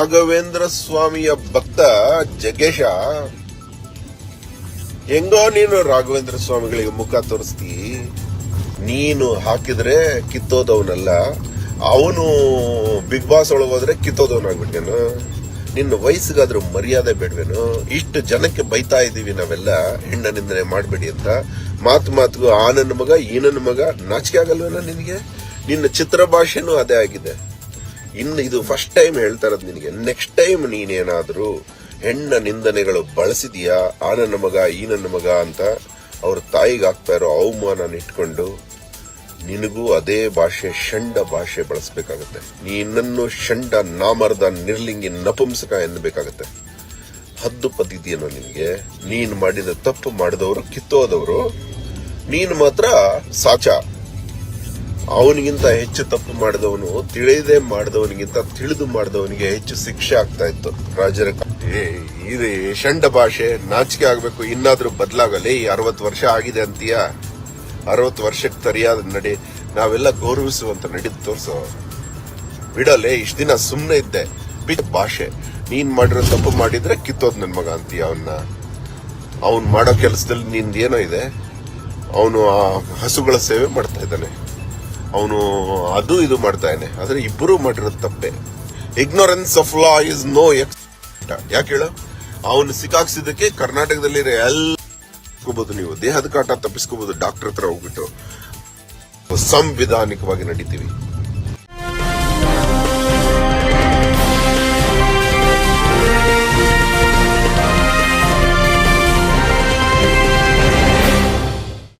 ರಾಘವೇಂದ್ರ ಸ್ವಾಮಿಯ ಭಕ್ತ ಜಗೇಶ, ಹೆಂಗೋ ನೀನು ರಾಘವೇಂದ್ರ ಸ್ವಾಮಿಗಳಿಗೆ ಮುಖ ತೋರಿಸ್ತಿ. ನೀನು ಹಾಕಿದ್ರೆ ಕಿತ್ತೋದವನಲ್ಲ. ಅವನು ಬಿಗ್ ಬಾಸ್ ಒಳಗೆ ಹೋದ್ರೆ ಕಿತ್ತೋದವನಾಗ್ಬಿಟ್ಟೇನು ನಿನ್ನ ವಯಸ್ಸಿಗಾದ್ರೂ ಮರ್ಯಾದೆ ಬೇಡ್ವೇನು. ಇಷ್ಟು ಜನಕ್ಕೆ ಬೈತಾ ಇದೀವಿ ನಾವೆಲ್ಲ. ಹೆಣ್ಣ ನಿಂದನೆ ಮಾಡಬೇಡಿ ಅಂತ. ಮಾತು ಮಾತುಗೂ ಆ ನನ್ನ ಮಗ ಈ ನನ್ನ ಮಗ ನಾಚಿಕೆ ಆಗಲ್ವೇನ ನಿನಗೆ? ನಿನ್ನ ಚಿತ್ರ ಭಾಷೆನೂ ಅದೇ ಆಗಿದೆ. ಇನ್ನು ಇದು ಫಸ್ಟ್ ಟೈಮ್ ಹೇಳ್ತಾ ಇರೋದು ನಿನಗೆ. ನೆಕ್ಸ್ಟ್ ಟೈಮ್ ನೀನೇನಾದರೂ ಹೆಣ್ಣ ನಿಂದನೆಗಳು ಬಳಸಿದೀಯಾ? ಆ ನನ್ನ ಮಗ, ಈ ನನ್ನ ಮಗ ಅಂತ ಅವ್ರ ತಾಯಿಗೆ ಆಗ್ತಾ ಇರೋ ಅವಮಾನ ಇಟ್ಕೊಂಡು ನಿನಗೂ ಅದೇ ಭಾಷೆ, ಷಂಡ ಭಾಷೆ ಬಳಸಬೇಕಾಗತ್ತೆ. ನೀನನ್ನು ಷಂಡ ನಾಮರ್ದ ನಿರ್ಲಿಂಗಿ ನಪುಂಸಕ ಎನ್ನಬೇಕಾಗತ್ತೆ. ಹದ್ದು ಪದ್ದಿದೆಯನ್ನು ನಿನಗೆ. ನೀನು ಮಾಡಿದ ತಪ್ಪು ಮಾಡಿದವರು ಕಿತ್ತೋದವರು. ನೀನು ಮಾತ್ರ ಸಾಚ. ಅವನಿಗಿಂತ ಹೆಚ್ಚು ತಪ್ಪು ಮಾಡಿದವನು, ತಿಳಿಯದೆ ಮಾಡಿದವನಿಗಿಂತ ತಿಳಿದು ಮಾಡಿದವನಿಗೆ ಹೆಚ್ಚು ಶಿಕ್ಷೆ ಆಗ್ತಾ ಇತ್ತು ರಾಜರ ಇದು ಷಂಡ ಭಾಷೆ, ನಾಚಿಕೆ ಆಗ್ಬೇಕು, ಇನ್ನಾದ್ರೂ ಬದಲಾಗಲಿ ಅರವತ್ತು ವರ್ಷ ಆಗಿದೆ ಅಂತೀಯ? ಅರವತ್ತು ವರ್ಷಕ್ಕೆ ಸರಿಯಾದ ನಡಿ, ನಾವೆಲ್ಲ ಗೌರವಿಸುವಂತ ನಡಿ ತೋರ್ಸೋ. ಬಿಡಲೆ, ಇಷ್ಟ ದಿನ ಸುಮ್ಮನೆ ಇದ್ದೆ. ಭಾಷೆ, ನೀನ್ ಮಾಡಿರೋ ತಪ್ಪು ಮಾಡಿದ್ರೆ ಕಿತ್ತೋದ್ ನನ್ ಮಗ ಅಂತೀಯ ಅವನ್ನ ಅವನ್ ಮಾಡೋ ಕೆಲಸದಲ್ಲಿ ನಿಂದ ಏನೋ ಇದೆ? ಅವನು ಆ ಹಸುಗಳ ಸೇವೆ ಮಾಡ್ತಾ ಇದ್ದಾನೆ. ಅವನು ಅದು ಇದು ಮಾಡ್ತಾ ಆದರೆ ಇಬ್ಬರು ಮಾಡಿರೋದು ತಪ್ಪೆ. Ignorance of law is no ex ಯಾಕೆ ಹೇಳು? ಅವನು ಸಿಕ್ಕಾಕ್ಸಿದಕ್ಕೆ ಕರ್ನಾಟಕದಲ್ಲಿ ಎಲ್ಲ ನೀವು. ದೇಹದ ಕಾಟ ತಪ್ಪಿಸ್ಕೋಬಹುದು ಡಾಕ್ಟರ್ ಹತ್ರ ಹೋಗ್ಬಿಟ್ಟು. ಸಂವಿಧಾನಿಕವಾಗಿ ನಡೀತೀವಿ.